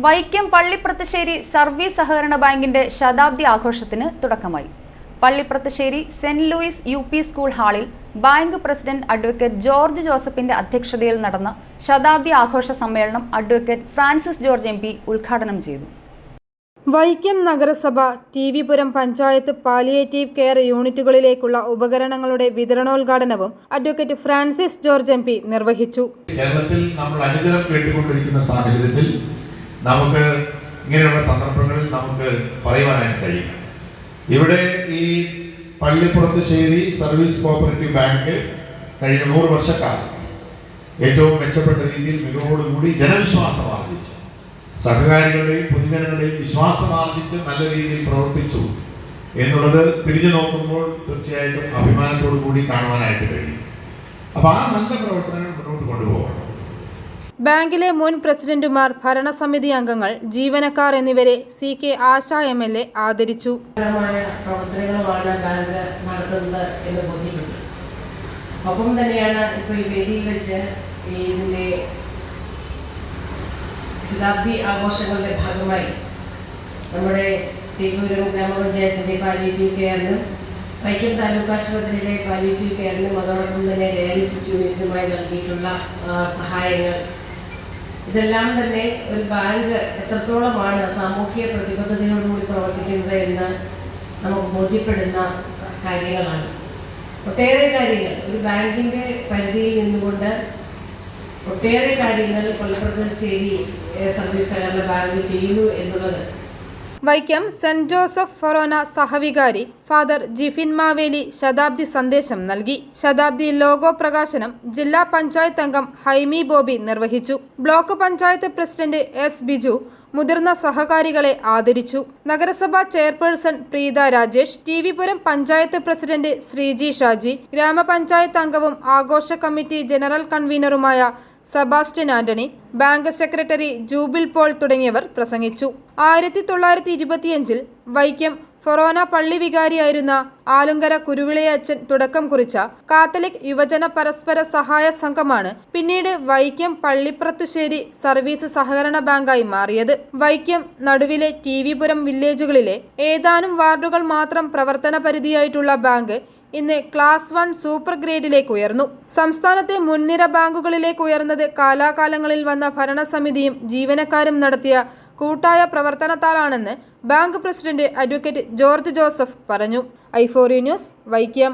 Vaikom പള്ളിപ്രത്തശ്ശേരി service സഹകരണ ബാങ്കിന്റെ ശതാബ്ദി ആഘോഷത്തിന് തുടക്കമായി. Pallippurathussery saint Louis U P school ഹാളിൽ ബാങ്ക് പ്രസിഡന്റ് അഡ്വക്കേറ്റ് ജോർജ് ജോസഫിന്റെ അധ്യക്ഷതയിൽ നടന്ന ശതാബ്ദി ആഘോഷ സമ്മേളനം അഡ്വക്കേറ്റ് ഫ്രാൻസിസ് ജോർജ് എം ഉദ്ഘാടനം ചെയ്തു. വൈക്കം നഗരസഭ T V Puram panchayat palliative care യൂണിറ്റുകളിലേക്കുള്ള ഉപകരണങ്ങളുടെ വിതരണോദ്ഘാടനവും advocate Francis George M P നിർവഹിച്ചു. കേരളത്തിൽ നമ്മൾ അനുഗ്രഹം കേട്ടുകൊണ്ടിരിക്കുന്ന സാഹചര്യത്തിൽ നമുക്ക് ഇങ്ങനെയുള്ള സന്ദർഭങ്ങളിൽ നമുക്ക് പറയുവാനായിട്ട് കഴിയും. ഇവിടെ ഈ പള്ളിപ്പുറത്ത് ശേരി സർവീസ് കോപ്പറേറ്റീവ് ബാങ്ക് കഴിഞ്ഞ നൂറ് വർഷക്കാലം ഏറ്റവും മെച്ചപ്പെട്ട രീതിയിൽ മികവോടുകൂടി ജനവിശ്വാസം ആർജിച്ചു. സഹകാരികളുടെയും പൊതുജനങ്ങളുടെയും വിശ്വാസം ആർജിച്ച് നല്ല രീതിയിൽ പ്രവർത്തിച്ചു എന്നുള്ളത് തിരിഞ്ഞു നോക്കുമ്പോൾ തീർച്ചയായിട്ടും അഭിമാനത്തോടു കൂടി കാണുവാനായിട്ട് കഴിയും. അപ്പൊ ആ നല്ല പ്രവർത്തനങ്ങൾ മുന്നോട്ട് കൊണ്ടുപോകണം. ബാങ്കിലെ മുൻ പ്രസിഡന്റുമാർ ഭരണസമിതി അംഗങ്ങൾ ജീവനക്കാർ എന്നിവരെ C K Asha M L A ആദരിച്ചു. ഒപ്പം തന്നെയാണ് ഇപ്പോൾ ഈ വേദിയിൽ വെച്ച് ഇതിന്റെ ശതാബ്ദി ആഘോഷങ്ങളുടെ ഭാഗമായി നമ്മുടെ തിരുവനന്തപുരം ഗ്രാമപഞ്ചായത്തിന്റെ പാലിയേറ്റീവ് കെയറിനും വൈക്കം താലൂക്ക് ആശുപത്രിയിലെ പാലിയേറ്റീവ് കെയറിനും അതോടൊപ്പം തന്നെ ഡയാലിസിസ് യൂണിറ്റിനുമായി നൽകിയിട്ടുള്ള സഹായങ്ങൾ ഇതെല്ലാം തന്നെ ഒരു ബാങ്ക് എത്രത്തോളമാണ് സാമൂഹ്യ പ്രതിബദ്ധതയോടുകൂടി പ്രവർത്തിക്കുന്നത് എന്ന് നമുക്ക് ബോധ്യപ്പെടുന്ന കാര്യങ്ങളാണ്. ഒട്ടേറെ കാര്യങ്ങൾ. ഒരു ബാങ്കിന്റെ പരിധിയിൽ നിന്നുകൊണ്ട് ഒട്ടേറെ കാര്യങ്ങൾ കൊല്ലപ്രദേശേരി സർവീസ് സഹകരണ ബാങ്ക് ചെയ്യുന്നു എന്നുള്ളത് വൈക്കം സെന്റ് ജോസഫ് ഫൊറോന സഹവികാരി ഫാദർ ജിഫിൻ മാവേലി ശതാബ്ദി സന്ദേശം നൽകി. ശതാബ്ദി ലോഗോ പ്രകാശനം ജില്ലാ പഞ്ചായത്ത് അംഗം ഹൈമി ബോബി നിർവഹിച്ചു. Block panchayat president S Biju മുതിർന്ന സഹകാരികളെ ആദരിച്ചു. നഗരസഭാ chairperson Preetha Rajesh T V Puram panchayat president Sreeji Shaji ഗ്രാമപഞ്ചായത്ത് അംഗവും ആഘോഷ കമ്മിറ്റി ജനറൽ കൺവീനറുമായ Sebastian Antony bank secretary Jubil Paul തുടങ്ങിയവർ പ്രസംഗിച്ചു. ആയിരത്തി തൊള്ളായിരത്തി ഇരുപത്തിയഞ്ചിൽ വൈക്കം ഫൊറോന പള്ളി വികാരിയായിരുന്ന ആലുങ്കര കുരുവിളയച്ചൻ തുടക്കം കുറിച്ച കാത്തലിക് യുവജന പരസ്പര സഹായ സംഘമാണ് പിന്നീട് വൈക്കം പള്ളിപ്രത്തുശ്ശേരി സർവീസ് സഹകരണ ബാങ്കായി മാറിയത്. വൈക്കം നടുവിലെ ടി വില്ലേജുകളിലെ ഏതാനും വാർഡുകൾ മാത്രം പ്രവർത്തന പരിധിയായിട്ടുള്ള ബാങ്ക് ഇന്ന് ക്ലാസ് വൺ സൂപ്പർ ഗ്രേഡിലേക്ക് ഉയർന്നു. സംസ്ഥാനത്തെ മുൻനിര ബാങ്കുകളിലേക്ക് ഉയർന്നത് കാലാകാലങ്ങളിൽ വന്ന ഭരണസമിതിയും ജീവനക്കാരും നടത്തിയ കൂട്ടായ പ്രവർത്തനത്താലാണെന്ന് bank president advocate George Joseph പറഞ്ഞു. ഐഫോറി ന്യൂസ് വൈക്കം.